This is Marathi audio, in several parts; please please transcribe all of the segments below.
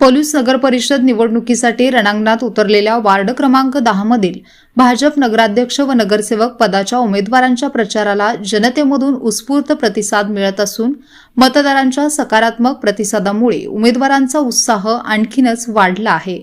पोलीस नगर परिषद निवडणुकीसाठी रणांगणात उतरलेल्या वार्ड क्रमांक दहा मधील भाजप नगराध्यक्ष व नगरसेवक पदाच्या उमेदवारांच्या प्रचाराला जनतेमधून उत्स्फूर्त प्रतिसाद मिळत असून मतदारांच्या सकारात्मक प्रतिसादामुळे उमेदवारांचा उत्साह आणखीनच वाढला आहे.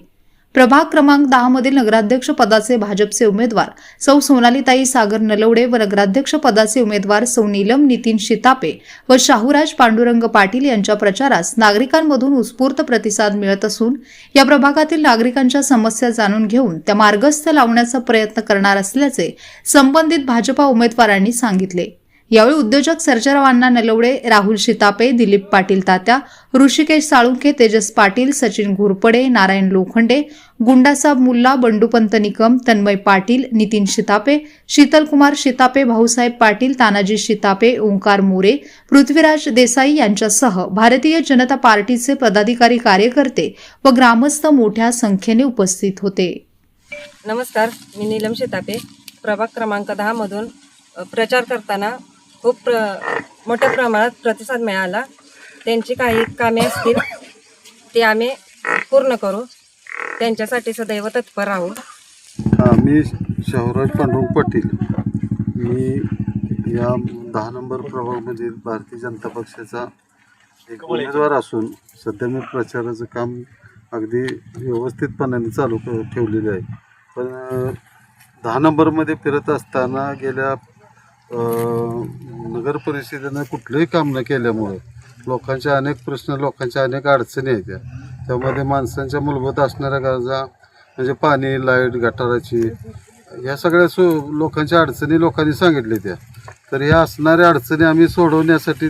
प्रभाग क्रमांक दहा मधील नगराध्यक्ष पदाचे भाजपचे उमेदवार सौ सोनालीताई सागर नलवडे व नगराध्यक्ष पदाचे उमेदवार सौ नीलम नितीन शितापे व शाहूराज पांडुरंग पाटील यांच्या प्रचारास नागरिकांमधून उत्स्फूर्त प्रतिसाद मिळत असून या प्रभागातील नागरिकांच्या समस्या जाणून घेऊन त्या मार्गस्थ लावण्याचा प्रयत्न करणार असल्याचे संबंधित भाजपा उमेदवारांनी सांगितले. यावेळी उद्योजक सर्जराव अण्णा नलवडे राहुल शितापे दिलीप पाटील तात्या ऋषिकेश साळुंखे तेजस पाटील सचिन घोरपडे नारायण लोखंडे गुंडासाब मुल्ला बंडूपंत निकम तन्मय पाटील नितीन शितापे शीतलकुमार शितापे भाऊसाहेब पाटील तानाजी शितापे ओंकार मोरे पृथ्वीराज देसाई यांच्यासह भारतीय जनता पार्टीचे पदाधिकारी कार्यकर्ते व ग्रामस्थ मोठ्या संख्येने उपस्थित होते. नमस्कार मी नीलम शितापे. प्रभाग क्रमांक दहामधून प्रचार करताना खूप प्र मोठ्या प्रमाणात प्रतिसाद मिळाला. त्यांची काही कामे असतील ते आम्ही पूर्ण करू. त्यांच्यासाठी सदैव तत्पर राहू. मी शहराज पांडुरंग पाटील. मी या दहा नंबर प्रभागामध्ये भारतीय जनता पक्षाचा एक उमेदवार असून सध्या मी प्रचाराचं काम अगदी व्यवस्थितपणाने चालू ठेवलेलं आहे. पण दहा नंबरमध्ये फिरत असताना गेल्या नगर परिषदेनं कुठलंही काम न केल्यामुळं लोकांचे अनेक प्रश्न लोकांच्या अनेक अडचणी आहेत त्या त्यामध्ये माणसांच्या मूलभूत असणाऱ्या गरजा म्हणजे पाणी लाइट गटाराची ह्या सगळ्या सो लोकांच्या अडचणी लोकांनी सांगितल्या त्या. तर ह्या असणाऱ्या अडचणी आम्ही सोडवण्यासाठी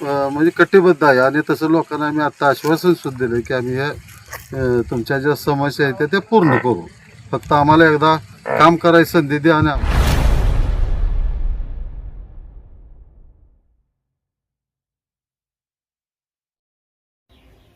म्हणजे कटिबद्ध आहे. आणि तसं लोकांना आम्ही आत्ता आश्वासन सुद्धा दिलं की आम्ही ह्या तुमच्या ज्या समस्या आहेत त्या त्या पूर्ण करू. फक्त आम्हाला एकदा काम करायची संधी द्या आणि